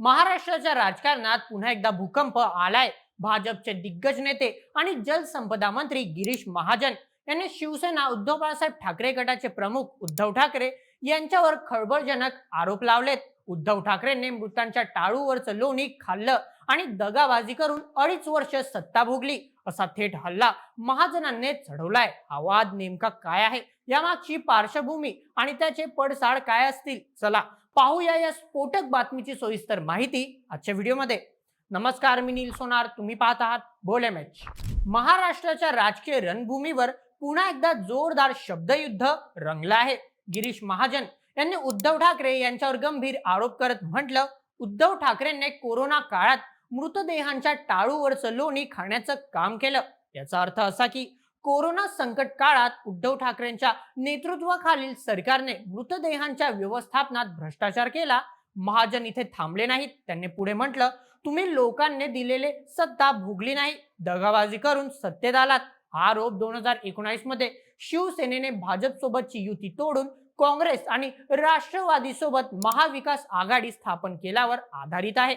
महाराष्ट्राच्या राजकारणात पुन्हा एकदा भूकंप आलाय. भाजपचे दिग्गज नेते आणि जलसंपदा मंत्री गिरीश महाजन यांनी शिवसेना उद्धव बाळासाहेब ठाकरे गटाचे प्रमुख उद्धव ठाकरे यांच्यावर खळबळजनक आरोप लावलेत. उद्धव ठाकरेंनी मृतांच्या टाळूवरचं लोणी खाल्लं आणि दगाबाजी करून अडीच वर्ष सत्ता भोगली. असा थेट हल्ला महाजनांनी चढवलाय. हा वाद नेमका काय आहे? यामागची पार्श्वभूमी आणि त्याचे पडसाड काय असतील? चला पाहूया या स्फोटक बातमीची सोयीस्तर माहिती आजच्या व्हिडिओमध्ये. नमस्कार मी नील सोनार. तुम्ही पाहत आहात बोले मॅच महाराष्ट्राच्या राजकीय रणभूमीवर पुन्हा एकदा जोरदार शब्दयुद्ध रंगलं आहे. गिरीश महाजन यांनी उद्धव ठाकरे यांच्यावर गंभीर आरोप करत म्हटलं उद्धव ठाकरेंनी कोरोना काळात मृतदेहांच्या टाळूवरचं लोणी खाण्याचं काम केलं. याचा अर्थ असा की कोरोना संकट काळात उद्धव ठाकरेंच्या नेतृत्वाखालील सरकारने मृतदेहांच्या व्यवस्थापनात भ्रष्टाचार केला. महाजन इथे थांबले नाहीत. त्यांनी पुढे म्हटलं तुम्ही लोकांनी दिलेले सत्ता भोगली नाही. दगाबाजी करून सत्तेत आलात. हा आरोप दोन हजार एकोणावीसमध्ये शिवसेनेने भाजप सोबतची युती तोडून काँग्रेस आणि राष्ट्रवादी सोबत महाविकास आघाडी स्थापन केल्यावर आधारित आहे.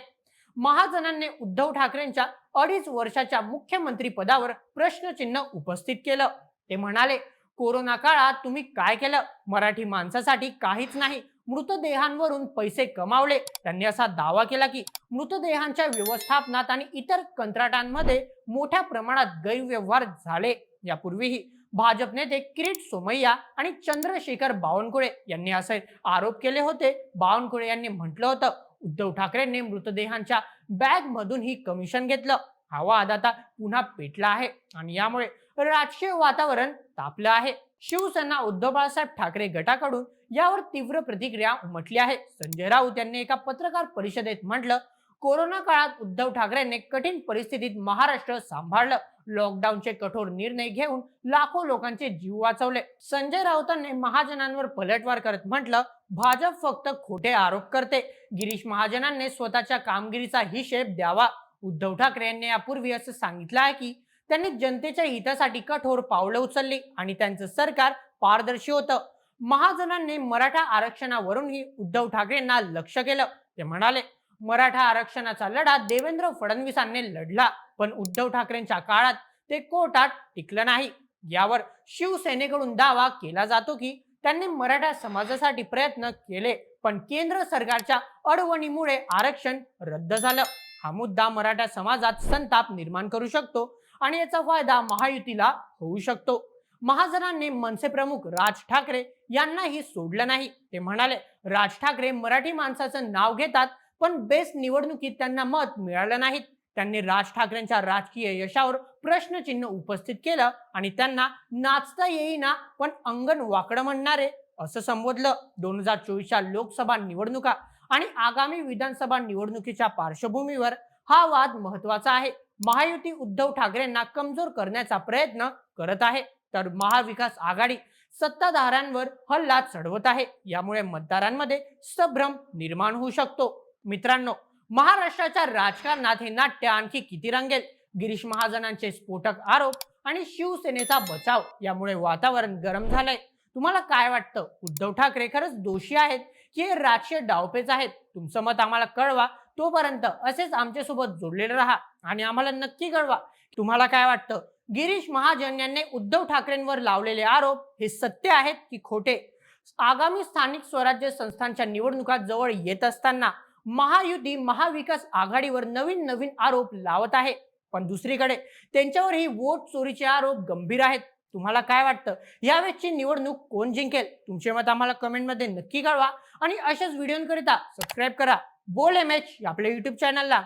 महाजनांनी उद्धव ठाकरेंच्या अडीच वर्षाच्या मुख्यमंत्री पदावर प्रश्नचिन्ह उपस्थित केलं. ते म्हणाले कोरोना काळात तुम्ही काय केलं? मराठी माणसासाठी काहीच नाही. मृतदेहांवरून पैसे कमावले. त्यांनी असा दावा केला की मृतदेहांच्या व्यवस्थापनात आणि इतर कंत्राटांमध्ये मोठ्या प्रमाणात गैरव्यवहार झाले. यापूर्वीही भाजप नेते किरीट सोमय्या आणि चंद्रशेखर बावनकुळे यांनी असे आरोप केले होते. बावनकुळे यांनी म्हटलं होतं उद्धव ठाकरेंनी मृतदेहांच्या बॅग मधून ही कमिशन घेतलं. हा वाद आता पुन्हा पेटला आहे आणि यामुळे राजकीय वातावरण तापलं आहे. शिवसेना उद्धव बाळासाहेब ठाकरे गटाकडून यावर तीव्र प्रतिक्रिया उमटली आहे. संजय राऊत यांनी एका पत्रकार परिषदेत म्हटलं कोरोना काळात उद्धव ठाकरेंनी कठीण परिस्थितीत महाराष्ट्र सांभाळलं. लॉकडाऊनचे कठोर निर्णय घेऊन लाखो लोकांचे जीव वाचवले. संजय राऊतांनी महाजनांवर पलटवार करत म्हटलं भाजप फक्त खोटे आरोप करते. गिरीश महाजनांनी स्वतःच्या कामगिरीचा हिशेब द्यावा. उद्धव ठाकरे यांनी यापूर्वी असं सांगितलं आहे की त्यांनी जनतेच्या हितासाठी कठोर पावलं उचलली आणि त्यांचं सरकार पारदर्शी होतं. महाजनांनी मराठा आरक्षणावरूनही उद्धव ठाकरेंना लक्ष केलं. ते म्हणाले मराठा आरक्षणाचा लढा देवेंद्र फडणवीसांनी लढला. पण उद्धव ठाकरेंच्या काळात ते कोर्टात टिकलं नाही. यावर शिवसेनेकडून दावा केला जातो की त्यांनी मराठा समाजासाठी प्रयत्न केले पण केंद्र सरकारच्या अडवणीमुळे आरक्षण रद्द झालं. हा मुद्दा मराठा समाजात संताप निर्माण करू शकतो आणि याचा फायदा महायुतीला होऊ शकतो. महाजनांनी मनसे प्रमुख राज ठाकरे यांनाही सोडलं नाही. ते म्हणाले राज ठाकरे मराठी माणसाचं नाव घेतात पण बेस्ट निवडणुकीत त्यांना मत मिळालं नाहीत. त्यांनी राज ठाकरेंच्या राजकीय यशावर प्रश्नचिन्ह उपस्थित केलं आणि त्यांना नाचता येईना पण अंगण वाकडं म्हणणारे असं संबोधलं दोन हजार चोवीसच्या लोकसभा निवडणुका आणि आगामी विधानसभा निवडणुकीच्या पार्श्वभूमीवर. हा वाद महत्त्वाचा आहे. महायुती उद्धव ठाकरेंना कमजोर करण्याचा प्रयत्न करत आहे. तर महाविकास आघाडी सत्ताधाऱ्यांवर हल्ला चढवत आहे. यामुळे मतदारांमध्ये संभ्रम निर्माण होऊ शकतो. मित्रांनो महाराष्ट्राच्या राजकारणात हे नाट्य आणखी किती रंगेल? गिरीश महाजनांचे स्फोटक आरोप आणि शिवसेनेचा बचाव यामुळे वातावरण गरम झालंय. तुम्हाला काय वाटतं? उद्धव ठाकरे खरंच दोषी आहेत की हे राजकीय डावपेच आहेत? तुमचं मत आम्हाला कळवा. तोपर्यंत असेच आमच्यासोबत जोडलेले राहा आणि आम्हाला नक्की कळवा. तुम्हाला काय वाटतं? गिरीश महाजन यांनी उद्धव ठाकरेंवर लावलेले आरोप हे सत्य आहेत की खोटे? आगामी स्थानिक स्वराज्य संस्थांच्या निवडणुका जवळ येत असताना महायुती महाविकास आघाडीवर नवीन नवीन आरोप लावत आहे. पण दुसरीकडे त्यांच्यावर ही वोट चोरीचे आरोप गंभीर आहेत. तुम्हाला काय वाटतं? यावेळेसची निवडणूक कोण जिंकेल? तुमचे मत आम्हाला कमेंटमध्ये नक्की कळवा. आणि अशाच व्हिडिओकरिता सबस्क्राईब करा. बोल एम एच आपल्या युट्यूब चॅनलला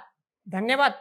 धन्यवाद.